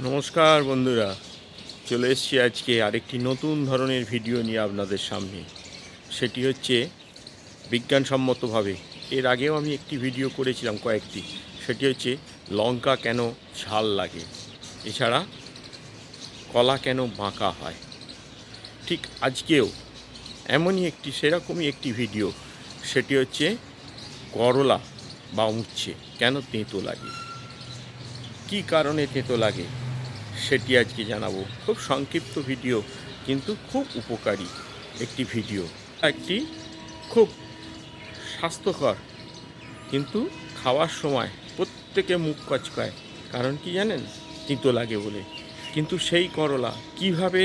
নমস্কার বন্ধুরা, চলে এসেছি আজকে আরেকটি নতুন ধরনের ভিডিও নিয়ে আপনাদের সামনে। সেটি হচ্ছে বিজ্ঞানসম্মতভাবে। এর আগেও আমি একটি ভিডিও করেছিলাম কয়েকটি। সেটি হচ্ছে লঙ্কা কেন ঝাল লাগে? এছাড়া কলা কেন বাঁকা হয়? ঠিক আজকেও এমনই একটি, সেরকমই একটি ভিডিও। সেটি হচ্ছে করলা বা উচ্ছে, কেন তেঁতো লাগে? কী কারণে তেঁতো লাগে? সেটি আজকে জানাব। খুব সংক্ষিপ্ত ভিডিও, কিন্তু খুব উপকারী একটি ভিডিও। একটি খুব স্বাস্থ্যকর, কিন্তু খাওয়ার সময় প্রত্যেকে মুখ কচকায়। কারণ কি জানেন? তিতো লাগে বলে। কিন্তু সেই করলা কীভাবে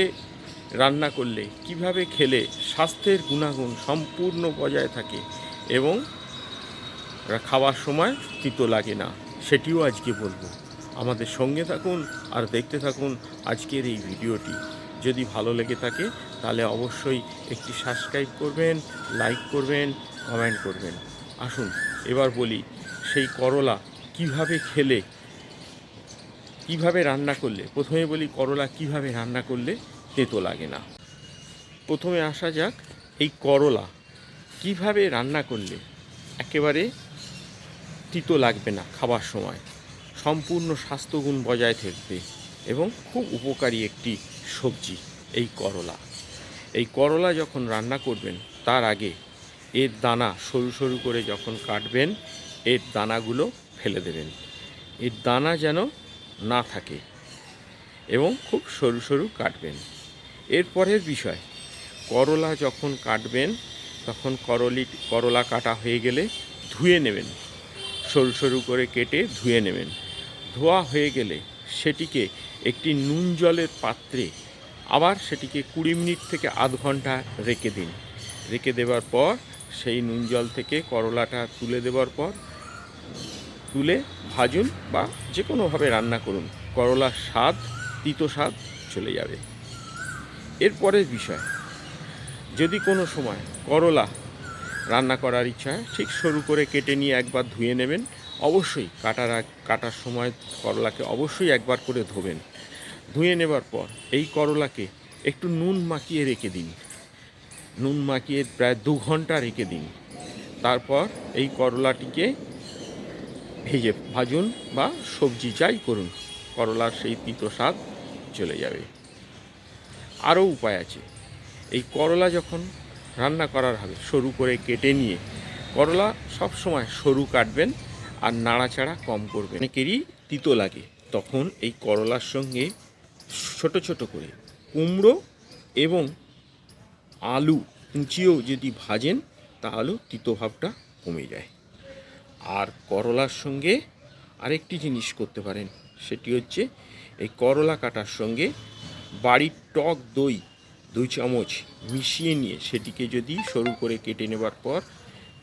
রান্না করলে, কীভাবে খেলে, স্বাস্থ্যের গুণাগুণ সম্পূর্ণ বজায় থাকে এবং খাওয়ার সময় তিতো লাগে না, সেটিও আজকে বলব। আমাদের সঙ্গে থাকুন আর দেখতে থাকুন আজকের এই ভিডিওটি। যদি ভালো লেগে থাকে, তাহলে অবশ্যই একটি সাবস্ক্রাইব করবেন লাইক করবেন কমেন্ট করবেন। আসুন, এবার বলি, সেই করলা কীভাবে খেলে, কীভাবে রান্না করলে, প্রথমে বলি করলা কীভাবে রান্না করলে তেতো লাগে না। প্রথমে আসা যাক, এই করলা কীভাবে রান্না করলে একেবারে তিতো লাগবে না খাবার সময়। সম্পূর্ণ স্বাস্থ্যগুণ বজায় থাকবে এবং খুব উপকারী একটি সবজি, এই করলা। এই করলা যখন রান্না করবেন, তার আগে এর দানা সরু সরু করে যখন কাটবেন, এর দানাগুলো ফেলে দেবেন। এর দানা যেন না থাকে এবং খুব সরু সরু কাটবেন। এরপরের বিষয়, করলা যখন কাটবেন, তখন করলি, করলা কাটা হয়ে গেলে ধুয়ে নেবেন। সরু সরু করে কেটে ধুয়ে নেবেন। ধোয়া হয়ে গেলে সেটিকে একটি নুন জলের পাত্রে আবার সেটিকে কুড়ি মিনিট থেকে আধ ঘণ্টা রেখে দিন। রেখে দেওয়ার পর, সেই নুন জল থেকে করলাটা তুলে দেওয়ার পর, তুলে ভাজুন বা যে কোনোভাবে রান্না করুন। করলার স্বাদ, তিতো স্বাদ চলে যাবে। এরপরের বিষয়, যদি কোনো সময় করলা রান্না করার ইচ্ছা, ঠিক সরু করে কেটে নিয়ে একবার ধুয়ে নেবেন। অবশ্যই কাটার কাটার সময় করলাকে অবশ্যই একবার করে ধোবেন। ধুয়ে নেবার পর এই করলাকে একটু নুন মাখিয়ে রেখে দিন। নুন মাখিয়ে প্রায় দু ঘণ্টা রেখে দিন। তারপর এই করলাটিকে ভেজে ভাজুন বা সবজি যাই করুন, করলার সেই তিতো স্বাদ চলে যাবে। আরও উপায় আছে। এই করলা যখন রান্না করার হবে সরু করে কেটে নিয়ে করলা সব সময় সরু কাটবেন আর নাড়াচাড়া কম করবেন। অনেকেরই তিতো লাগে। তখন এই করলার সঙ্গে ছোট ছোট করে কুমড়ো এবং আলু কুচিয়েও যদি ভাজেন তাহলেও তিতো ভাবটা কমে যায়। আর করলার সঙ্গে আরেকটি জিনিস করতে পারেন, সেটি হচ্ছে এই করলা কাটার সঙ্গে বাড়ির টক দই দুই চামচ মিশিয়ে নিয়ে সেটিকে যদি সরু করে কেটে নেবার পর,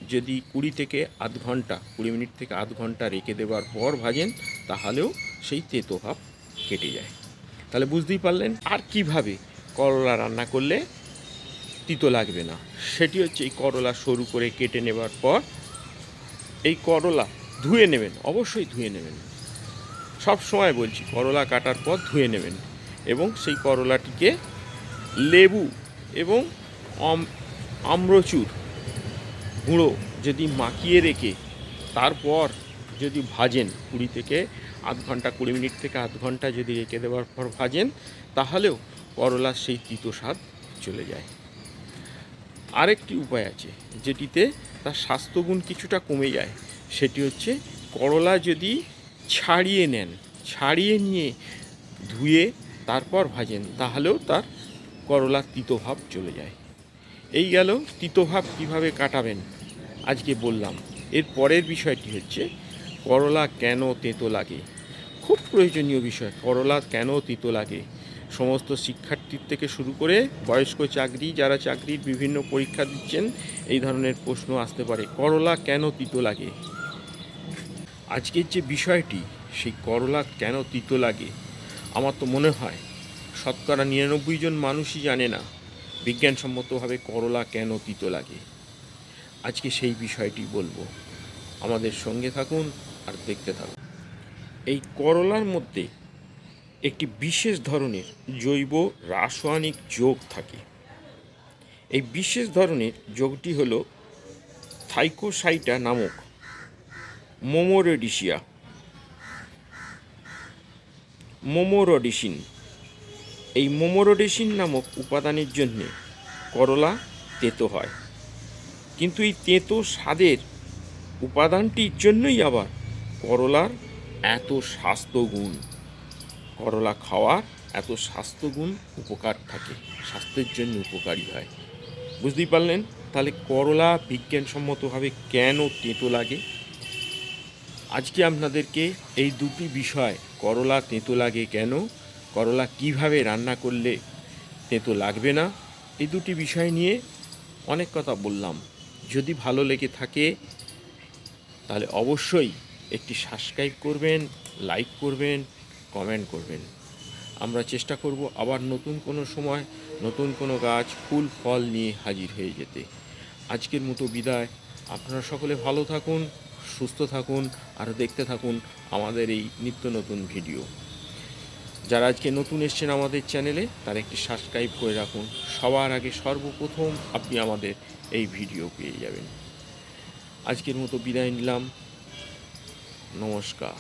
যদি কুড়ি থেকে আধ ঘণ্টা, কুড়ি মিনিট থেকে আধ ঘণ্টা রেখে দেওয়ার পর ভাজেন, তাহলেও সেই তেতো ভাব কেটে যায়। তাহলে বুঝতেই পারলেন আর কীভাবে করলা রান্না করলে তিতো লাগবে না। সেটি হচ্ছে এই করলা সরু করে কেটে নেবার পর এই করলা ধুয়ে নেবেন, অবশ্যই ধুয়ে নেবেন। সব সময় বলছি, করলা কাটার পর ধুয়ে নেবেন এবং সেই করলাটিকে লেবু এবং আম্রচুর গুঁড়ো যদি মাখিয়ে রেখে, তারপর যদি ভাজেন কুড়ি থেকে আধ ঘণ্টা, কুড়ি মিনিট থেকে আধ ঘণ্টা যদি রেখে দেওয়ার পর ভাজেন, তাহলেও করলার সেই তিতো স্বাদ চলে যায়। আরেকটি উপায় আছে, যেটিতে তার স্বাস্থ্যগুণ কিছুটা কমে যায়, সেটি হচ্ছে করলা যদি ছাড়িয়ে নেন, ছাড়িয়ে নিয়ে ধুয়ে তারপর ভাজেন, তাহলেও তার করলার তিতোভাব চলে যায়। এই গেল তিতোভাব কীভাবে কাটাবেন? আজকে বললাম। এর পরের বিষয়টি হচ্ছে, করলা কেন তেতো লাগে? খুব প্রয়োজনীয় বিষয়, করলা কেন তিতো লাগে? সমস্ত শিক্ষার্থীর থেকে শুরু করে বয়স্ক চাকরি, যারা চাকরির বিভিন্ন পরীক্ষা দিচ্ছেন, এই ধরনের প্রশ্ন আসতে পারে, করলা কেন তিতো লাগে? আজকের যে বিষয়টি, সেই করলা কেন তিতো লাগে? আমার তো মনে হয় শতকরা নিরানব্বই জন মানুষই জানে না বিজ্ঞানসম্মতভাবে করলা কেন তিতো লাগে। আজকে সেই বিষয়টি বলব। আমাদের সঙ্গে থাকুন আর দেখতে থাকুন। এই করলার মধ্যে একটি বিশেষ ধরনের জৈব রাসায়নিক যোগ থাকে। এই বিশেষ ধরনের যোগটি হল থাইকোসাইটা নামক মোমোরেডিসিয়া। মোমোরডিসিন এই মোমোরোডেসিন নামক উপাদানের জন্য করলা, তেতো হয়। কিন্তু এই তেতো স্বাদের উপাদানটির জন্যই আবার করলার এত স্বাস্থ্যগুণ, করলা খাওয়ার এত স্বাস্থ্যগুণ উপকার থাকে, স্বাস্থ্যের জন্য উপকারী হয়। বুঝতেই পারলেন? তাহলে করলা বিজ্ঞানসম্মতভাবে কেন তেঁতো লাগে? আজকে আপনাদেরকে এই দুটি বিষয়, করলা তেঁতো লাগে কেন? করলা কীভাবে রান্না করলে তেঁতো লাগবে না? এই দুটি বিষয় নিয়ে অনেক কথা বললাম। যদি ভালো লেগে থাকে, তাহলে অবশ্যই একটি সাবস্ক্রাইব করবেন লাইক করবেন কমেন্ট করবেন। আমরা চেষ্টা করব আবার নতুন কোনো সময় নতুন কোনো গাছ, ফুল, ফল নিয়ে হাজির হয়ে যেতে। আজকের মতো বিদায়। আপনারা সকলে ভালো থাকুন, সুস্থ থাকুন, আর দেখতে থাকুন আমাদের এই নিত্য নতুন ভিডিও যারা আজকে নতুন এসছেন আমাদের চ্যানেলে, তারা একটি সাবস্ক্রাইব করে রাখুন। সবার আগে সর্বপ্রথম আপনি আমাদের এই ভিডিও পেয়ে যাবেন। আজকের মতো বিদায় নিলাম। নমস্কার।